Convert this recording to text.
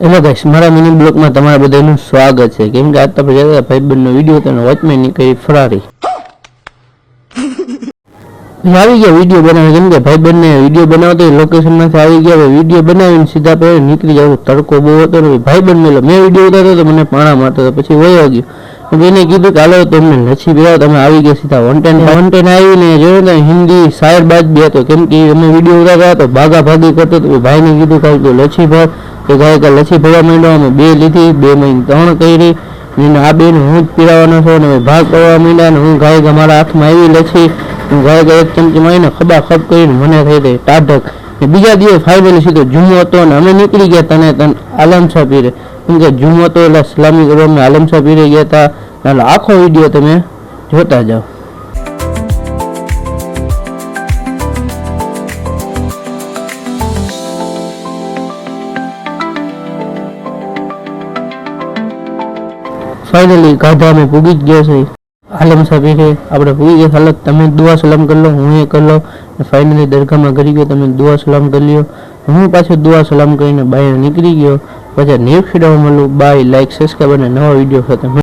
Hello guys મારા mini બ્લોગમાં તમારા બધાનું સ્વાગત છે. કેમ કે આજ આપણે જતા ભાઈબંધનો વીડિયો તો વોચમેન નીકળી ફરારી. આવી ગયા વીડિયો બનાવે કેમ કે ભાઈબંધને વીડિયો બનાવતો લોકેશનમાંથી આવી ગયા. વીડિયો બનાવીને સીધા પહેલાં નીકળી જાવ. તડકો બહુ હતો ને ભાઈબંધ મેલો મેં વીડિયો ઉતાર્યો તો મને પાણા મારતો હતો. પછી વયો ગયો. એને કીધું કે હાલો તમને લચ્છી પીરાવો તમે આવી ગયા સીધા વનટેન વનટેન આવીને જોયું ને હિન્દી શાયર બાદ બી હતો. કેમ કે અમે વીડિયો ઉતાર્યા તો ભાગા ભાગી કરતો તો ભાઈને કીધું કાંઈ લછી ભર કે ગાય કે લચ્છી ભરવા માંડ્યો અમે બે લીધી, બે મહિને ત્રણ કરી ને આ બેન હું જ પીરાવાનો છું અને ભાગ કરવા માંડ્યા અને હું ગાયકા મારા હાથમાં આવી લચ્છી હું ગાયકા એક ચમચી મારીને ખબા ખબ કરીને મને થઈ ગઈ ટાઢક ને બીજા દિવસ ફાઇનલી સીધો જુમો હતો અને અમે નીકળી ગયા તને તને આલમ આલમશાહ પીરે. કેમ કે જુમો હતો એટલે સલામી કરવા અમે આલમશાહ પીરે ગયા હતા. એટલે આખો વીડિયો તમે જોતા જાઓ. ફાઇનલી ગાધા અમે પૂગી જ ગયા છીએ આલમ સાહેબ છે આપણે પૂગી ગયા, હાલત તમે દુઆ સલામ કરી લો, હું એ કરી લો ફાઇનલી દરગાહમાં કરી ગયો, તમે દુઆ સલામ કરી લ્યો. હું પાછો દુઆ સલામ કરીને બહાર નીકળી ગયો. પછી નેક્સ્ટ વિડીયોમાં મળું. બાય લાઈક સબસ્ક્રાઈબ અને નવા વીડિયો સાથે